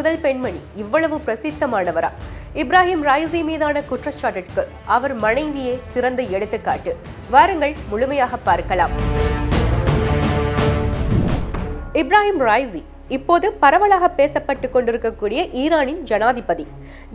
முதல் பெண்மணி இவ்வளவு பிரசித்தமானவரா? இப்ராஹிம் ராய்சி மீதான குற்றச்சாட்டிற்கு அவர் மனைவியே சிறந்த எடுத்துக்காட்டு. வாருங்கள் முழுமையாக பார்க்கலாம். இப்ராஹிம் ராய்சி இப்போது பரவலாக பேசப்பட்டு கொண்டிருக்கக்கூடிய ஈரானின் ஜனாதிபதி.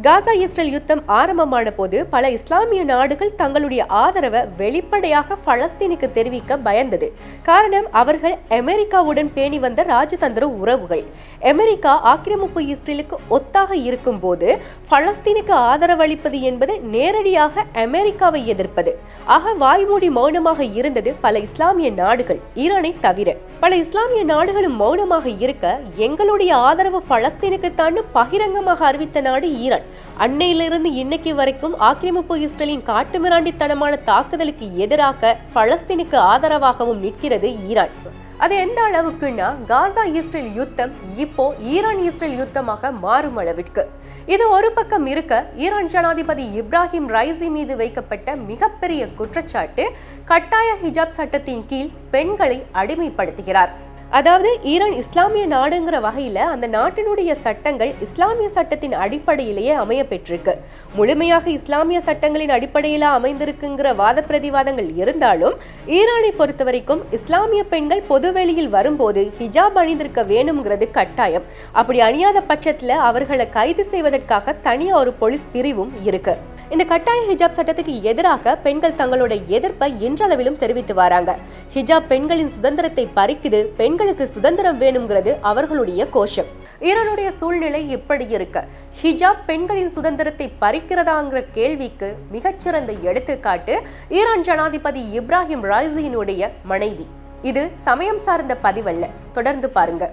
காசா இஸ்ரேல் யுத்தம் ஆரம்பமான போது பல இஸ்லாமிய நாடுகள் தங்களுடைய ஆதரவை வெளிப்படையாக பலஸ்தீனுக்கு தெரிவிக்க பயந்தது. காரணம் அவர்கள் அமெரிக்காவுடன் பேணி வந்த ராஜதந்திர உறவுகள். அமெரிக்கா ஆக்கிரமிப்பு இஸ்ரேலுக்கு ஒத்தாக இருக்கும் போது பலஸ்தீனுக்கு ஆதரவளிப்பது என்பது நேரடியாக அமெரிக்காவை எதிர்ப்பது. ஆக வாய்மூடி மௌனமாக இருந்தது பல இஸ்லாமிய நாடுகள் ஈரானை தவிர. பல இஸ்லாமிய நாடுகளும் மௌனமாக இருக்க எங்களுடைய ஆதரவு பலஸ்தீனுக்கு பகிரங்கமாக அறிவித்த நாடு ஈரான். அன்னையிலிருந்து இன்னைக்கு வரைக்கும் ஆக்கிரமிப்பு இஸ்ரேலின் காட்டுமிராண்டித்தனமான தாக்குதலுக்கு எதிராக பலஸ்தீனுக்கு ஆதரவாகவும் நிற்கிறது ஈரான். அது எந்த அளவுக்குன்னா காசா இஸ்ரேல் யுத்தம் இப்போ ஈரான் இஸ்ரேல் யுத்தமாக மாறும் அளவிற்கு. இது ஒரு பக்கம் இருக்க ஈரான் ஜனாதிபதி இப்ராஹிம் ரைசி மீது வைக்கப்பட்ட மிகப்பெரிய குற்றச்சாட்டு கட்டாய ஹிஜாப் சட்டத்தின் கீழ் பெண்களை அடிமைப்படுத்துகிறார். அதாவது ஈரான் இஸ்லாமிய நாடுங்கிற வகையில் அந்த நாட்டினுடைய சட்டங்கள் இஸ்லாமிய சட்டத்தின் அடிப்படையிலேயே அமைய பெற்றிருக்கு முழுமையாக இஸ்லாமிய சட்டங்களின் அடிப்படையில் அமைந்திருக்குங்கிற வாத பிரதிவாதங்கள் இருந்தாலும் ஈரானை பொறுத்த வரைக்கும் இஸ்லாமிய பெண்கள் பொதுவெளியில் வரும்போது ஹிஜாப் அணிந்திருக்க வேணுங்கிறது கட்டாயம். அப்படி அணியாத பட்சத்தில் அவர்களை கைது செய்வதற்காக தனியாக ஒரு போலீஸ் பிரிவும் இருக்குது இந்த கட்டாய ஹிஜாப் சட்டத்துக்கு எதிராக பெண்கள் தங்களோட எதிர்ப்பை என்றளவிலும் தெரிவித்து வராங்க. ஹிஜாப் பெண்களின் சுதந்திரத்தை பறிக்குது பெண்களுக்கு சுதந்திரம் வேணுங்கிறது அவர்களுடைய கோஷம். ஈரானுடைய சூழ்நிலை இப்படி இருக்க. ஹிஜாப் பெண்களின் சுதந்திரத்தை பறிக்கிறதாங்கிற கேள்விக்கு மிகச்சிறந்த எடுத்துக்காட்டு ஈரான் ஜனாதிபதி இப்ராஹிம் ராய்சியினுடைய மனைவி. இது சமயம் சார்ந்த பதிவல்ல. தொடர்ந்து பாருங்க.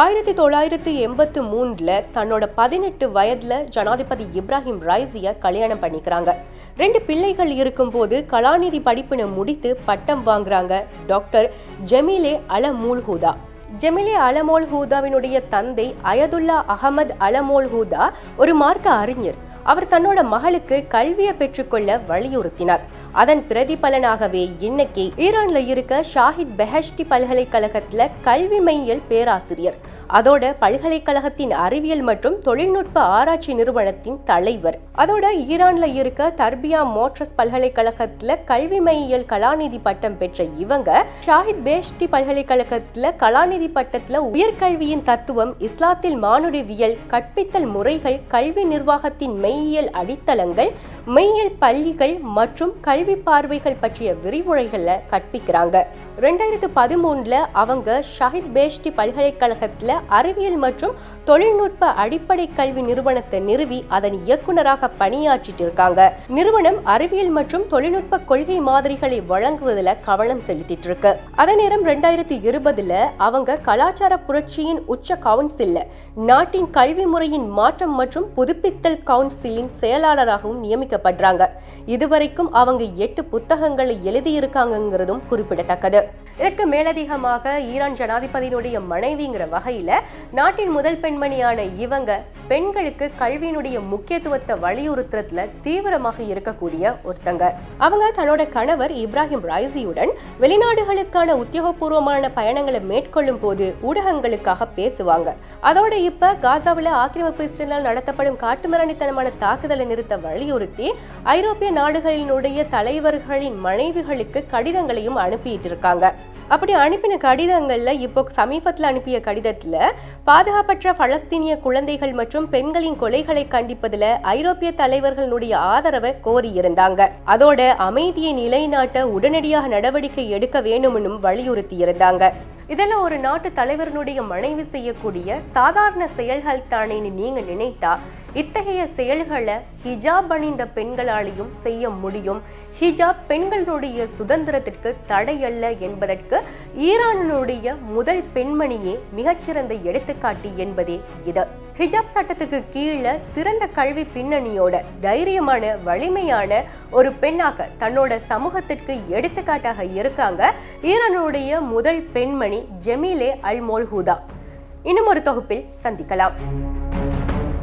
ஆயிரத்தி தொள்ளாயிரத்தி எண்பத்து மூணில் தன்னோட பதினெட்டு வயதில் ஜனாதிபதி இப்ராஹிம் ரைசியை கல்யாணம் பண்ணிக்கிறாங்க. ரெண்டு பிள்ளைகள் இருக்கும்போது கலாநிதி படிப்பினை முடித்து பட்டம் வாங்குறாங்க டாக்டர் ஜெமிலே அலமூல்ஹூதா. ஜெமிலே அலமோல் ஹூதாவினுடைய தந்தை அயதுல்லா அகமது அலமோல் ஹூதா ஒரு மார்க்க அறிஞர். அவர் தன்னோட மகளுக்கு கல்வியை பெற்றுக்கொள்ள வலியுறுத்தினார். அதன் பிரதிபலனாகவே இன்னைக்கு ஈரான்ல இருக்க ஷாஹித் பெஹஷ்டி பல்கலைக்கழகத்துல கல்வி மையல் பேராசிரியர். அதோட பல்கலைக்கழகத்தின் அறிவியல் மற்றும் தொழில்நுட்ப ஆராய்ச்சி நிறுவனத்தின் தலைவர். அதோட ஈரான்ல இருக்க தர்பியா மோட்ரஸ் பல்கலைக்கழகத்துல கல்வி மையியல் கலாநிதி பட்டம் பெற்ற இவங்க ஷாஹித் பேஷ்டி பல்கலைக்கழகத்துல கலாநிதி பட்டத்துல உயர்கல்வியின் தத்துவம் இஸ்லாத்தில் மானுடவியல் கற்பித்தல் முறைகள் கல்வி நிர்வாகத்தின் மெய்யியல் அடித்தளங்கள் மெய்யியல் பள்ளிகள் மற்றும் கல்வி பார்வைகள் பற்றிய விரிவுரைகளை கற்பிக்கிறாங்க. ரெண்டாயிரத்து பதிமூணில் அவங்க ஷஹித் பேஷ்டி பல்கலைக்கழகத்தில் அறிவியல் மற்றும் தொழில்நுட்ப அடிப்படை கல்வி நிறுவனத்தை நிறுவி அதன் இயக்குனராக பணியாற்றிட்டு இருக்காங்க. நிறுவனம் அறிவியல் மற்றும் தொழில்நுட்ப கொள்கை மாதிரிகளை வழங்குவதில் கவனம் செலுத்திட்டு இருக்கு. அதே நேரம் ரெண்டாயிரத்தி இருபதுல அவங்க கலாச்சார புரட்சியின் உச்ச கவுன்சில்ல நாட்டின் கல்வி முறையின் மாற்றம் மற்றும் புதுப்பித்தல் கவுன்சிலின் செயலாளராகவும் நியமிக்கப்படுறாங்க. இதுவரைக்கும் அவங்க எட்டு புத்தகங்களை எழுதியிருக்காங்கிறதும் குறிப்பிடத்தக்கது. இதற்கு மேலதிகமாக ஈரான் ஜனாதிபதியினுடைய மனைவிங்கிற வகையில நாட்டின் முதல் பெண்மணியான இவங்க பெண்களுக்கு கல்வியினுடைய முக்கியத்துவத்தை வலியுறுத்துறதுல தீவிரமாக இருக்கக்கூடிய ஒருத்தங்க. அவங்க தன்னோட கணவர் இப்ராஹிம் ரைசியுடன் வெளிநாடுகளுக்கான உத்தியோகபூர்வமான பயணங்களை மேற்கொள்ளும் போது ஊடகங்களுக்காக பேசுவாங்க. அதோட இப்ப காசாவில் ஆக்கிரமிப்பு இஸ்ரேலால் நடத்தப்படும் காட்டுமிராணித்தனமான தாக்குதலை நிறுத்த வலியுறுத்தி ஐரோப்பிய நாடுகளினுடைய தலைவர்களின் மனைவிகளுக்கு கடிதங்களையும் அனுப்பிட்டு இருக்காங்க. அப்படி அனுப்பின கடிதங்களில் இப்போ சமீபத்தில் அனுப்பிய கடிதத்தில் பாதுகாப்பற்ற பலஸ்தீனிய குழந்தைகள் மற்றும் பெண்களின் கொலைகளை கண்டிப்பதில் ஐரோப்பிய தலைவர்களுடைய ஆதரவை கோரியிருந்தாங்க. அதோட அமைதியை நிலைநாட்ட உடனடியாக நடவடிக்கை எடுக்க வேணும்னு வலியுறுத்தி இருந்தாங்க இதெல்லாம் ஒரு நாட்டு தலைவரனுடைய மனைவி செய்யக்கூடிய சாதாரண செயல்கள் தானேன்னு நீங்க நினைத்தா இத்தகைய செயல்களை ஹிஜாப் அணிந்த பெண்களாலையும் செய்ய முடியும். ஹிஜாப் பெண்களுடைய சுதந்திரத்திற்கு தடையல்ல என்பதற்கு ஈரானுடைய முதல் பெண்மணியே மிகச்சிறந்த எடுத்துக்காட்டி என்பதே இது. ஹிஜாப் சட்டத்துக்கு கீழே சிறந்த கல்வி பின்னணியோட தைரியமான வலிமையான ஒரு பெண்ணாக தன்னோட சமூகத்திற்கு எடுத்துக்காட்டாக இருக்காங்க ஈரானுடைய முதல் பெண்மணி ஜெமீலே அல் மோல்ஹூதா இன்னும் ஒரு தொகுப்பில் சந்திக்கலாம்.